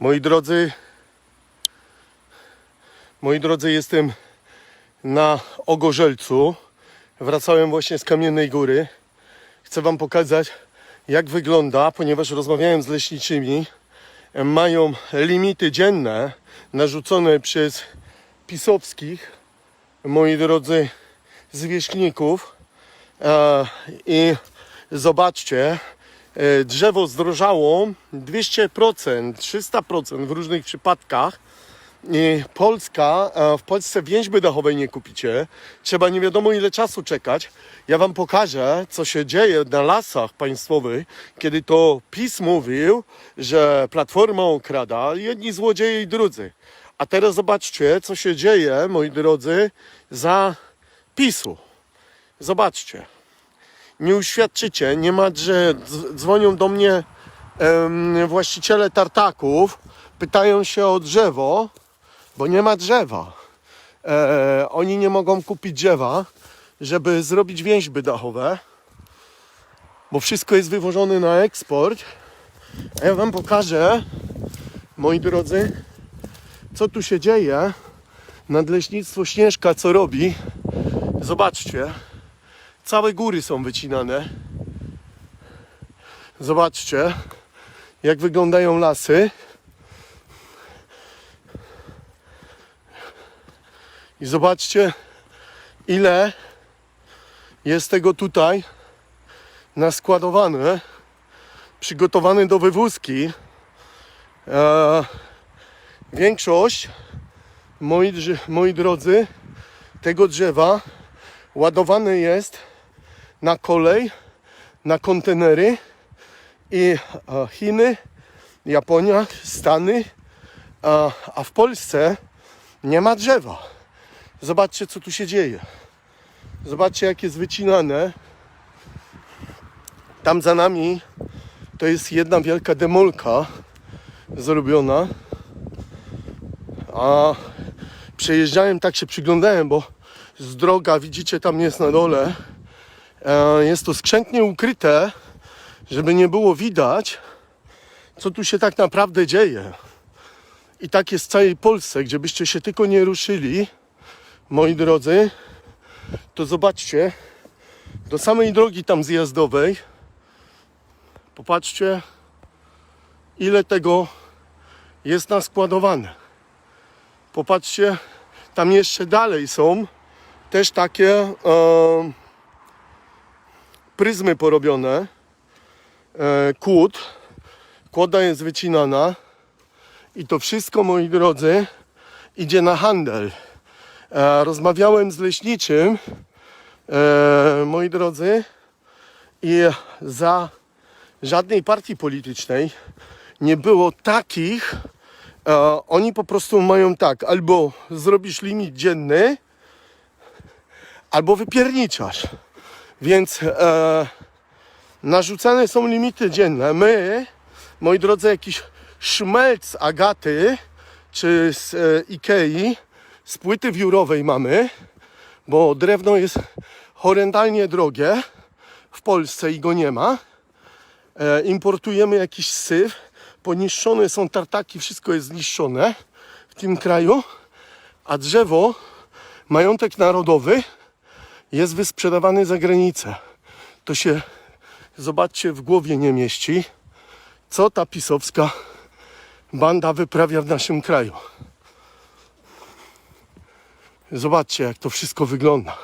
Moi drodzy, moi drodzy, jestem na Ogorzelcu. Wracałem właśnie z Kamiennej Góry. Chcę Wam pokazać, jak wygląda, ponieważ rozmawiałem z leśniczymi. Mają limity dzienne narzucone przez pisowskich, moi drodzy, zwierzchników. E, I zobaczcie, drzewo zdrożało 200%, 300% w różnych przypadkach. I Polska, e, w Polsce więźby dachowej nie kupicie. Trzeba nie wiadomo ile czasu czekać. Ja wam pokażę, co się dzieje na lasach państwowych, kiedy to PiS mówił, że Platforma okrada, jedni złodzieje i drudzy. A teraz zobaczcie, co się dzieje, moi drodzy, za PiSu. Zobaczcie. Nie uświadczycie, nie ma drze... dz- Dzwonią do mnie właściciele tartaków, pytają się o drzewo, bo nie ma drzewa. E, oni nie mogą kupić drzewa, żeby zrobić więźby dachowe, bo wszystko jest wywożone na eksport. A ja Wam pokażę, moi drodzy, co tu się dzieje. Nadleśnictwo Śnieżka co robi. Zobaczcie, całe góry są wycinane. Zobaczcie, jak wyglądają lasy. I zobaczcie, ile jest tego tutaj naskładowane, przygotowane do wywózki. E, większość, moi, moi drodzy, tego drzewa ładowane jest na kolej, na kontenery i e, Chiny, Japonia, Stany, a, a w Polsce nie ma drzewa. Zobaczcie, co tu się dzieje. Zobaczcie, jak jest wycinane. Tam za nami to jest jedna wielka demolka zrobiona. A przejeżdżałem, tak się przyglądałem, bo z droga, widzicie, tam jest na dole. E, Jest to skrzętnie ukryte, żeby nie było widać, co tu się tak naprawdę dzieje. I tak jest w całej Polsce, gdzie byście się tylko nie ruszyli, moi drodzy, to zobaczcie, do samej drogi tam zjazdowej, popatrzcie, ile tego jest naskładowane. Popatrzcie, tam jeszcze dalej są też takie e, pryzmy porobione, e, kłód, kłoda jest wycinana i to wszystko, moi drodzy, idzie na handel. E, rozmawiałem z leśniczym, e, moi drodzy, i za żadnej partii politycznej nie było takich. Oni po prostu mają tak, albo zrobisz limit dzienny, albo wypierniczasz. Więc e, narzucane są limity dzienne. My, moi drodzy, jakiś szmelc Agaty czy z e, Ikei, z płyty wiórowej mamy, bo drewno jest horrendalnie drogie w Polsce i go nie ma. E, importujemy jakiś syf, poniszczone są tartaki, wszystko jest zniszczone w tym kraju, a drzewo, majątek narodowy jest wysprzedawany za granicę. To się, zobaczcie, w głowie nie mieści, co ta pisowska banda wyprawia w naszym kraju. Zobaczcie, jak to wszystko wygląda.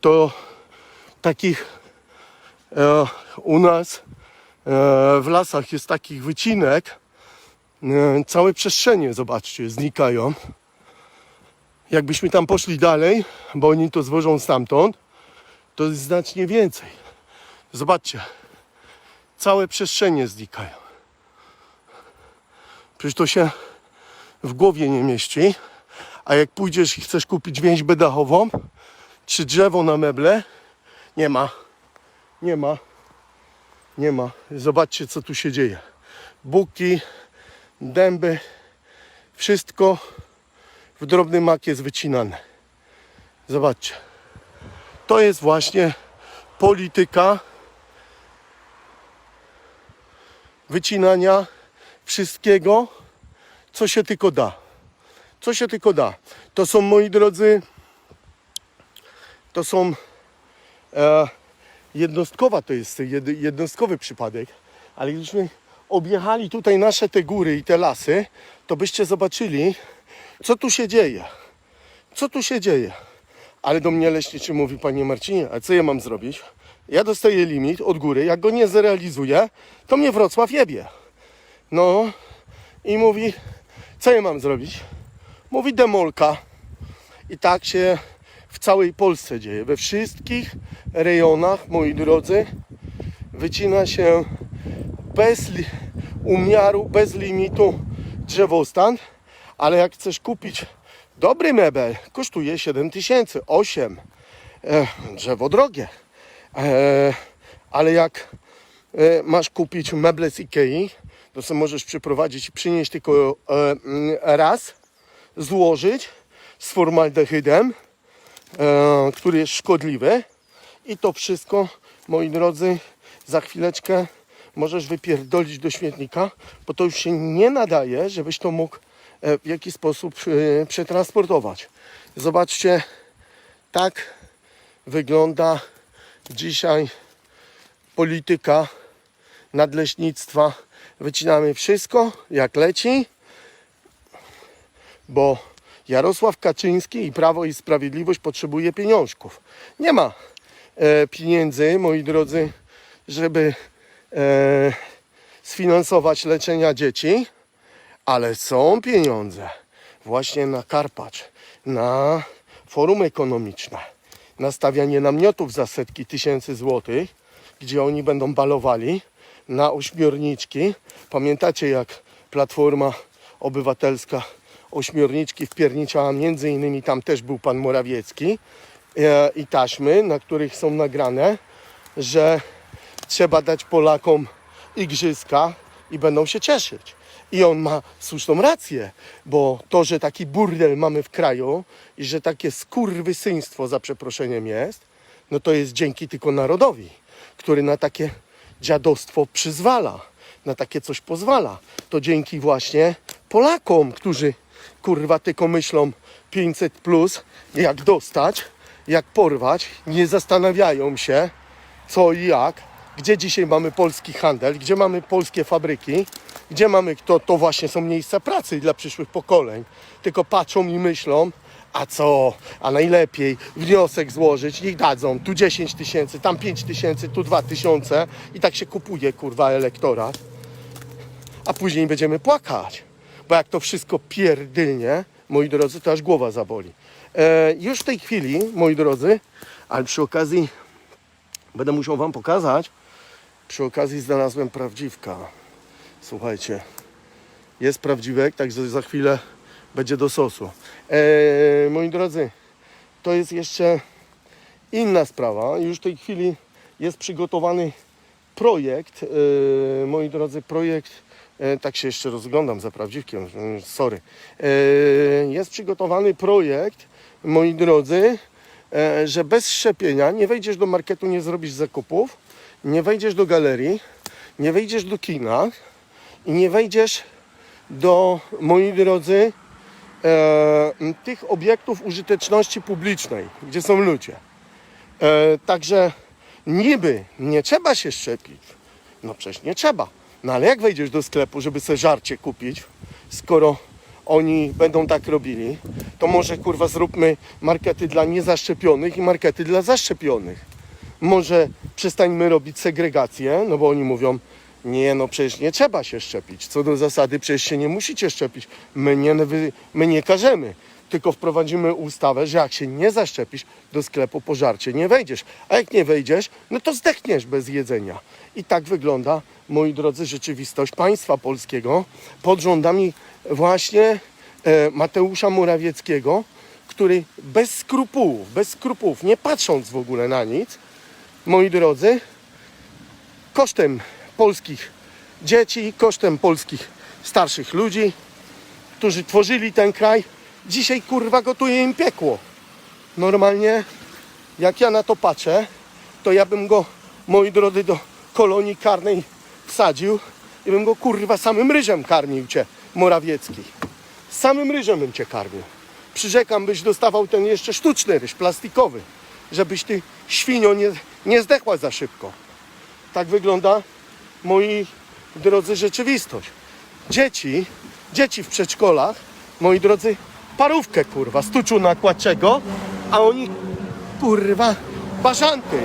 To takich e, u nas e, w lasach jest takich wycinek. E, całe przestrzenie, zobaczcie, znikają. Jakbyśmy tam poszli dalej, bo oni to zwożą stamtąd, to jest znacznie więcej. Zobaczcie, całe przestrzenie znikają. Przecież to się w głowie nie mieści. A jak pójdziesz i chcesz kupić więźbę dachową, czy drzewo na meble, nie ma. Nie ma. Nie ma. Zobaczcie, co tu się dzieje. Buki, dęby, wszystko w drobny mak jest wycinane. Zobaczcie. To jest właśnie polityka wycinania wszystkiego co się tylko da. Co się tylko da. To są, moi drodzy, to są e, jednostkowa, to jest jedy, jednostkowy przypadek, ale gdybyśmy objechali tutaj nasze te góry i te lasy, to byście zobaczyli, co tu się dzieje. Co tu się dzieje? Ale do mnie leśniczy mówi, panie Marcinie, a co ja mam zrobić? Ja dostaję limit od góry, jak go nie zrealizuję, to mnie Wrocław jebie. No i mówi, co ja mam zrobić? Mówi demolka. I tak się w całej Polsce dzieje. We wszystkich rejonach, moi drodzy, wycina się bez umiaru, bez limitu drzewostan, ale jak chcesz kupić dobry mebel, kosztuje 7 tysięcy, 8. E, drzewo drogie. E, ale jak e, masz kupić meble z Ikei, to sobie możesz przyprowadzić i przynieść tylko e, raz, złożyć z formaldehydem, e, który jest szkodliwy i to wszystko, moi drodzy, za chwileczkę możesz wypierdolić do śmietnika, bo to już się nie nadaje, żebyś to mógł w jakiś sposób e, przetransportować. Zobaczcie, tak wygląda dzisiaj polityka nadleśnictwa. Wycinamy wszystko jak leci, bo Jarosław Kaczyński i Prawo i Sprawiedliwość potrzebuje pieniążków. Nie ma e, pieniędzy, moi drodzy, żeby e, sfinansować leczenia dzieci, ale są pieniądze właśnie na Karpacz, na forum ekonomiczne, na stawianie namiotów za setki tysięcy złotych, gdzie oni będą balowali na ośmiorniczki. Pamiętacie jak Platforma Obywatelska ośmiorniczki wpierniczała, między innymi tam też był pan Morawiecki e, i taśmy, na których są nagrane, że trzeba dać Polakom igrzyska i będą się cieszyć. I on ma słuszną rację, bo to, że taki burdel mamy w kraju i że takie skurwysyństwo za przeproszeniem jest, no to jest dzięki tylko narodowi, który na takie dziadostwo przyzwala, na takie coś pozwala. To dzięki właśnie Polakom, którzy kurwa tylko myślą 500 plus, jak dostać, jak porwać, nie zastanawiają się co i jak, gdzie dzisiaj mamy polski handel, gdzie mamy polskie fabryki, gdzie mamy to, to właśnie są miejsca pracy dla przyszłych pokoleń. Tylko patrzą i myślą, a co, a najlepiej wniosek złożyć, niech dadzą, tu 10 tysięcy, tam 5 tysięcy, tu 2 tysiące i tak się kupuje kurwa elektorat. A później będziemy płakać, bo jak to wszystko pierdylnie, moi drodzy, to aż głowa zaboli. E, już w tej chwili, moi drodzy, ale przy okazji Będę musiał Wam pokazać. Przy okazji znalazłem prawdziwka. Słuchajcie, jest prawdziwek, także za chwilę będzie do sosu. Eee, moi drodzy, to jest jeszcze inna sprawa. Już w tej chwili jest przygotowany projekt. Eee, moi drodzy, projekt. E, tak się jeszcze rozglądam za prawdziwkiem. mm, Sorry. Eee, jest przygotowany projekt, moi drodzy, e, że bez szczepienia nie wejdziesz do marketu, nie zrobisz zakupów, nie wejdziesz do galerii, nie wejdziesz do kina i nie wejdziesz do, moi drodzy, e, tych obiektów użyteczności publicznej, gdzie są ludzie. E, także niby nie trzeba się szczepić. No przecież nie trzeba. No ale jak wejdziesz do sklepu, żeby sobie żarcie kupić, skoro oni będą tak robili, to może kurwa zróbmy markety dla niezaszczepionych i markety dla zaszczepionych. Może przestańmy robić segregację, no bo oni mówią, nie no przecież nie trzeba się szczepić. Co do zasady przecież się nie musicie szczepić. My nie, my nie każemy. Tylko wprowadzimy ustawę, że jak się nie zaszczepisz, do sklepu po żarcie nie wejdziesz. A jak nie wejdziesz, no to zdechniesz bez jedzenia. I tak wygląda, moi drodzy, rzeczywistość państwa polskiego pod rządami właśnie e, Mateusza Morawieckiego, który bez skrupułów, bez skrupułów, nie patrząc w ogóle na nic, moi drodzy, kosztem polskich dzieci, kosztem polskich starszych ludzi, którzy tworzyli ten kraj, dzisiaj kurwa gotuje im piekło. Normalnie, jak ja na to patrzę, to ja bym go, moi drodzy, do kolonii karnej wsadził, i bym go kurwa samym ryżem karmił cię, Morawiecki. Samym ryżem bym cię karmił. Przyrzekam, byś dostawał ten jeszcze sztuczny ryż, plastikowy, żebyś ty świnio nie, nie zdechła za szybko. Tak wygląda, moi drodzy, rzeczywistość. Dzieci, dzieci w przedszkolach, moi drodzy, parówkę kurwa, stuczu nakładczego, a oni kurwa bażanty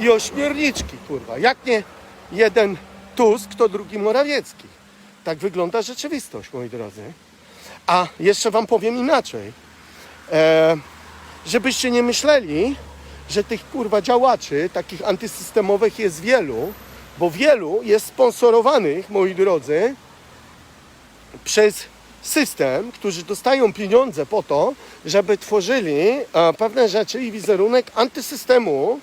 i ośmiorniczki kurwa. Jak nie jeden Tusk, to drugi Morawiecki. Tak wygląda rzeczywistość, moi drodzy. A jeszcze wam powiem inaczej. E, żebyście nie myśleli, że tych kurwa działaczy, takich antysystemowych jest wielu, bo wielu jest sponsorowanych, moi drodzy, przez system, którzy dostają pieniądze po to, żeby tworzyli e, pewne rzeczy i wizerunek antysystemu.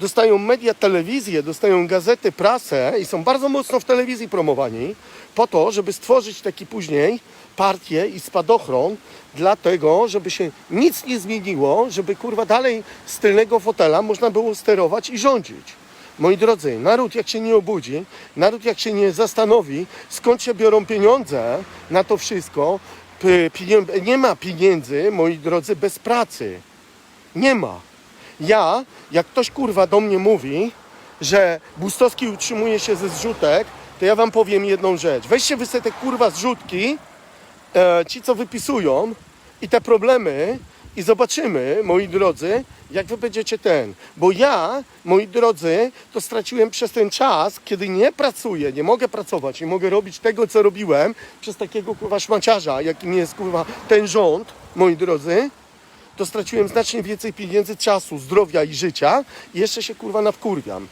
Dostają media, telewizję, dostają gazety, prasę i są bardzo mocno w telewizji promowani po to, żeby stworzyć taki później partię i spadochron dla tego, żeby się nic nie zmieniło, żeby kurwa dalej z tylnego fotela można było sterować i rządzić. Moi drodzy, naród jak się nie obudzi, naród jak się nie zastanowi, skąd się biorą pieniądze na to wszystko, nie ma pieniędzy, moi drodzy, bez pracy. Nie ma. Ja, jak ktoś kurwa do mnie mówi, że Bustowski utrzymuje się ze zrzutek, to ja wam powiem jedną rzecz. Weźcie wy te kurwa zrzutki, e, ci co wypisują i te problemy i zobaczymy, moi drodzy, jak wy będziecie ten. Bo ja, moi drodzy, to straciłem przez ten czas, kiedy nie pracuję, nie mogę pracować, nie mogę robić tego, co robiłem przez takiego kurwa szmaciarza, jakim jest kurwa ten rząd, moi drodzy, to straciłem znacznie więcej pieniędzy, czasu, zdrowia i życia i jeszcze się kurwa nawkurwiam,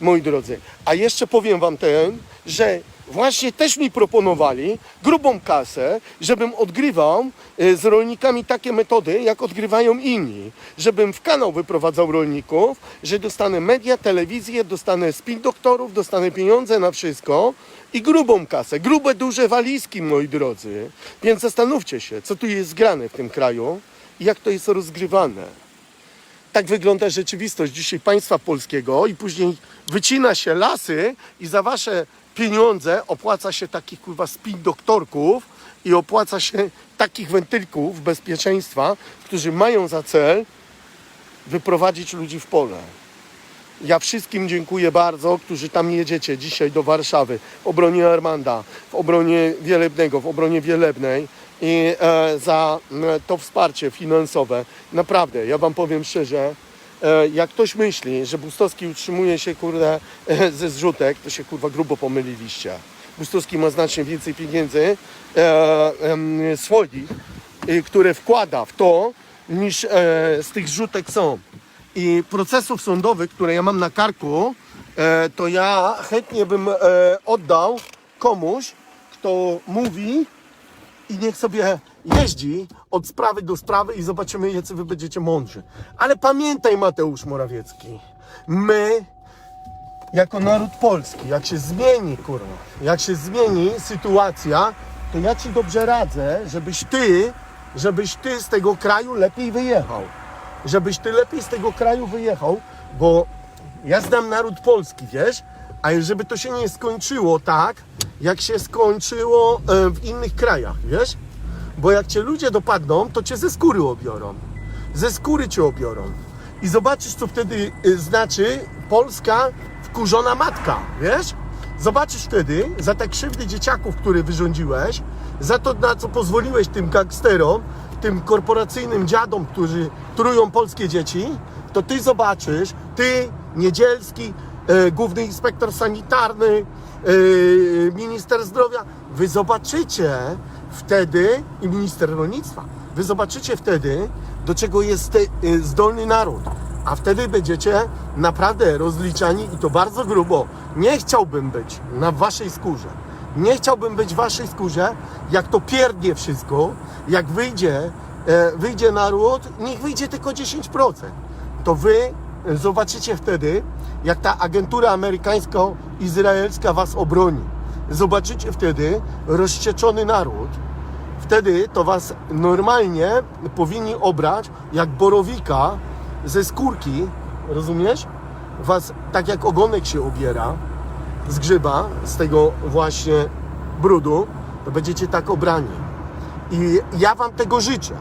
moi drodzy. A jeszcze powiem wam ten, że właśnie też mi proponowali grubą kasę, żebym odgrywał e, z rolnikami takie metody, jak odgrywają inni. Żebym w kanał wyprowadzał rolników, że dostanę media, telewizję, dostanę spin doktorów, dostanę pieniądze na wszystko i grubą kasę, grube, duże walizki, moi drodzy. Więc zastanówcie się, co tu jest zgrane w tym kraju i jak to jest rozgrywane. Tak wygląda rzeczywistość dzisiaj państwa polskiego i później wycina się lasy i za wasze pieniądze opłaca się takich kurwa spin doktorków i opłaca się takich wentylków bezpieczeństwa, którzy mają za cel wyprowadzić ludzi w pole. Ja wszystkim dziękuję bardzo, którzy tam jedziecie dzisiaj do Warszawy w obronie Armanda, w obronie Wielebnego, w obronie Wielebnej i e, za e, to wsparcie finansowe. Naprawdę, ja Wam powiem szczerze, jak ktoś myśli, że Bustowski utrzymuje się kurde e, ze zrzutek, to się kurwa grubo pomyliliście. Bustowski ma znacznie więcej pieniędzy e, em, swoich, y, które wkłada w to, niż e, z tych zrzutek są i procesów sądowych, które ja mam na karku, e, to ja chętnie bym e, oddał komuś, kto mówi i niech sobie jeździ od sprawy do sprawy i zobaczymy, jacy wy będziecie mądrzy. Ale pamiętaj, Mateusz Morawiecki, my jako naród polski, jak się zmieni, kurwa, jak się zmieni sytuacja, to ja ci dobrze radzę, żebyś ty, żebyś ty z tego kraju lepiej wyjechał. Żebyś ty lepiej z tego kraju wyjechał, bo ja znam naród polski, wiesz, a żeby to się nie skończyło tak, jak się skończyło e, w innych krajach, wiesz? Bo jak cię ludzie dopadną, to cię ze skóry obiorą. Ze skóry cię obiorą. I zobaczysz, co wtedy y, znaczy Polska wkurzona matka, wiesz? Zobaczysz wtedy za te krzywdy dzieciaków, które wyrządziłeś, za to, na co pozwoliłeś tym gangsterom, tym korporacyjnym dziadom, którzy trują polskie dzieci, to ty zobaczysz, ty, Niedzielski, e, główny inspektor sanitarny, e, minister zdrowia, wy zobaczycie wtedy, i minister rolnictwa, wy zobaczycie wtedy, do czego jest e, zdolny naród. A wtedy będziecie naprawdę rozliczani i to bardzo grubo. Nie chciałbym być na waszej skórze. Nie chciałbym być w waszej skórze, jak to pierdnie wszystko, jak wyjdzie, e, wyjdzie naród, niech wyjdzie tylko 10%. To wy zobaczycie wtedy, jak ta agentura amerykańsko-izraelska was obroni. Zobaczycie wtedy rozścieczony naród, wtedy to was normalnie powinni obrać jak borowika ze skórki, rozumiesz? Was tak jak ogonek się obiera zgrzyba z tego właśnie brudu, to będziecie tak obrani. I ja Wam tego życzę.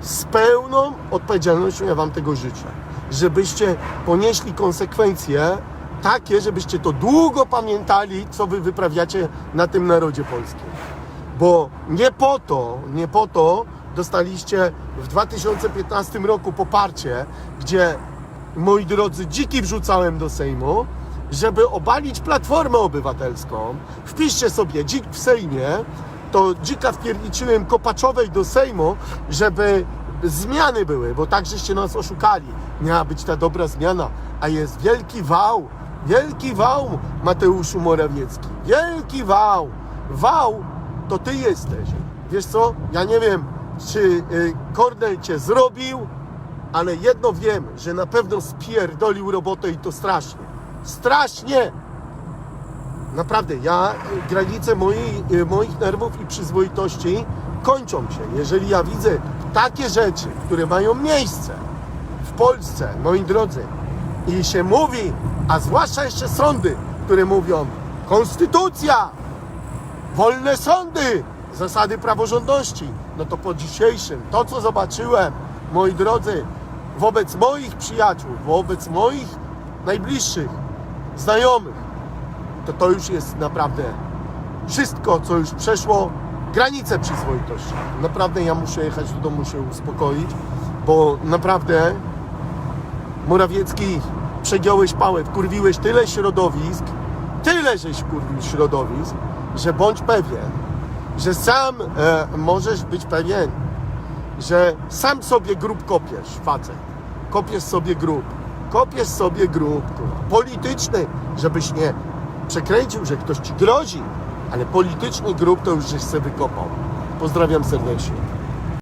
Z pełną odpowiedzialnością ja Wam tego życzę. Żebyście ponieśli konsekwencje takie, żebyście to długo pamiętali, co Wy wyprawiacie na tym narodzie polskim. Bo nie po to, nie po to dostaliście w 2015 roku poparcie, gdzie moi drodzy, dziki wrzucałem do Sejmu, żeby obalić Platformę Obywatelską. Wpiszcie sobie dzik w Sejmie, to dzika wpierniczyłem Kopaczowej do Sejmu, żeby zmiany były, bo tak żeście nas oszukali. Miała być ta dobra zmiana, a jest wielki wał, wielki wał, Mateuszu Morawiecki, wielki wał. Wał to ty jesteś. Wiesz co, ja nie wiem, czy y, Kornel cię zrobił, ale jedno wiem, że na pewno spierdolił robotę i to strasznie. Strasznie! Naprawdę, ja y, granice y, moich nerwów i przyzwoitości kończą się. Jeżeli ja widzę takie rzeczy, które mają miejsce w Polsce, moi drodzy, i się mówi, a zwłaszcza jeszcze sądy, które mówią konstytucja, wolne sądy, zasady praworządności. No to po dzisiejszym, to co zobaczyłem, moi drodzy, wobec moich przyjaciół, wobec moich najbliższych, znajomych, to to już jest naprawdę wszystko, co już przeszło granicę przyzwoitości. Naprawdę ja muszę jechać do domu się uspokoić, bo naprawdę Morawiecki, przegiąłeś pałę, wkurwiłeś tyle środowisk, tyle żeś wkurwił środowisk, że bądź pewien, że sam e, możesz być pewien, że sam sobie grób kopiesz, facet. Kopiesz sobie grób. Kopiesz sobie grób, kurwa. Polityczny, żebyś nie przekręcił, że ktoś ci grozi, ale polityczny grób to już żeś sobie wykopał. Pozdrawiam serdecznie.